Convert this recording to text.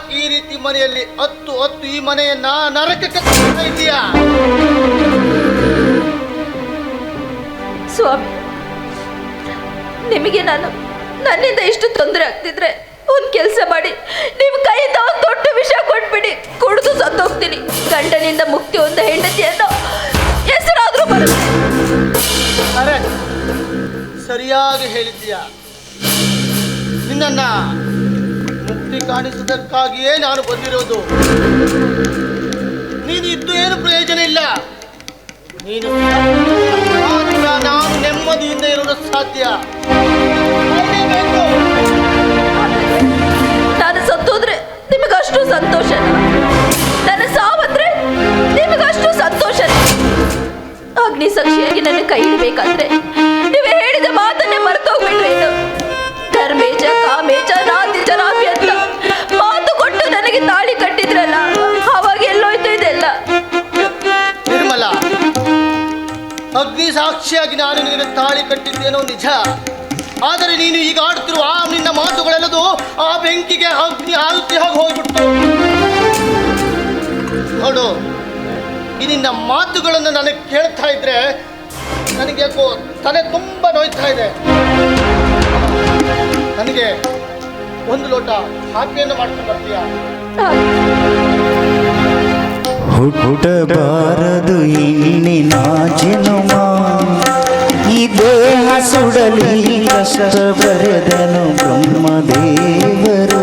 ದೋಣಿಯಲ್ಲಿ ಹತ್ತು ಹತ್ತು ಈ ಮನೆಯನ್ನ ನರಕಕ್ಕೆ ತಳ್ತಾ ಇದೀಯಾ ಸ್ವಾಮಿ ನಿಮಗೆ ನಾನು ನನ್ನಿಂದ ಇಷ್ಟು ತೊಂದರೆ ಆಗ್ತಿದ್ರೆ ಒಂದು ಕೆಲಸ ಮಾಡಿ ನಿಮ್ಮ ಕೈಯಿಂದ ಒಂದು ದೊಡ್ಡ ವಿಷ ಕೊಟ್ಬಿಡಿ ಕುಡಿದು ಸತ್ತೋಗ್ತೀನಿ. ಗಂಡನಿಂದ ಮುಕ್ತಿ ಹೆಂಡತಿ ಹೆಂಡತಿಯನ್ನು ಹೆಸರಾದ್ರೂ ಬರುತ್ತೆ ಅರೆ ಸರಿಯಾಗಿ ಹೇಳಿದ್ಯಾ ನಿನ್ನನ್ನ ಮುಕ್ತಿ ಕಾಣಿಸುವುದಕ್ಕಾಗಿಯೇ ನಾನು ಬಂದಿರೋದು ನೀನು ಇದ್ದು ಏನು ಪ್ರಯೋಜನ ಇಲ್ಲ. ನೀನು ನಾನು ನೆಮ್ಮದಿಯಿಂದ ಇರೋದು ಸಾಧ್ಯ. ನಾನು ಸತ್ತೋದ್ರೆ ನಿಮಗಷ್ಟು ಸಂತೋಷ ನನ್ನ ಸಾವಂದ್ರೆ ನಿಮಗಷ್ಟು ಸಂತೋಷ ಅಗ್ನಿ ಸಾಕ್ಷಿಯಾಗಿ ನನ್ನ ಕೈ ಇಡಬೇಕಾದ್ರೆ ಅಗ್ನಿ ಸಾಕ್ಷಿಯಾಗಿ ನಾನು ನಿನಗೆ ತಾಳಿ ಕಟ್ಟಿದ್ದೇನೋ ನಿಜ. ಆದರೆ ನೀನು ಈಗ ಆಡ್ತಿರುವ ಆ ನಿನ್ನ ಮಾತುಗಳೆಲ್ಲದು ಆ ಬೆಂಕಿಗೆ ಅಗ್ನಿ ಆಲ್ತಿ ಹಾಗೆ ಹೋಗ್ಬಿಟ್ಟು ನೋಡು, ಈ ನಿನ್ನ ಮಾತುಗಳನ್ನು ನನಗೆ ಕೇಳ್ತಾ ಇದ್ರೆ ನನಗೆ ಯಾಕೋ ತಲೆ ತುಂಬ ನೋಯ್ತಾ ಇದೆ. ನನಗೆ ಒಂದು ಲೋಟ ಕಾಫಿಯನ್ನು ಮಾಡ್ಕೊಂಡು ಬರ್ತೀಯಾ? ಹುಟ್ಟಬಾರದು ಇನ್ನಿನ ಜನುಮ ಈ ದೇಹ ಸುಡಲಿ ಕಷ್ಟ ಬರೆದನು ಬ್ರಹ್ಮದೇವರು ಬ್ರಹ್ಮದೇವರು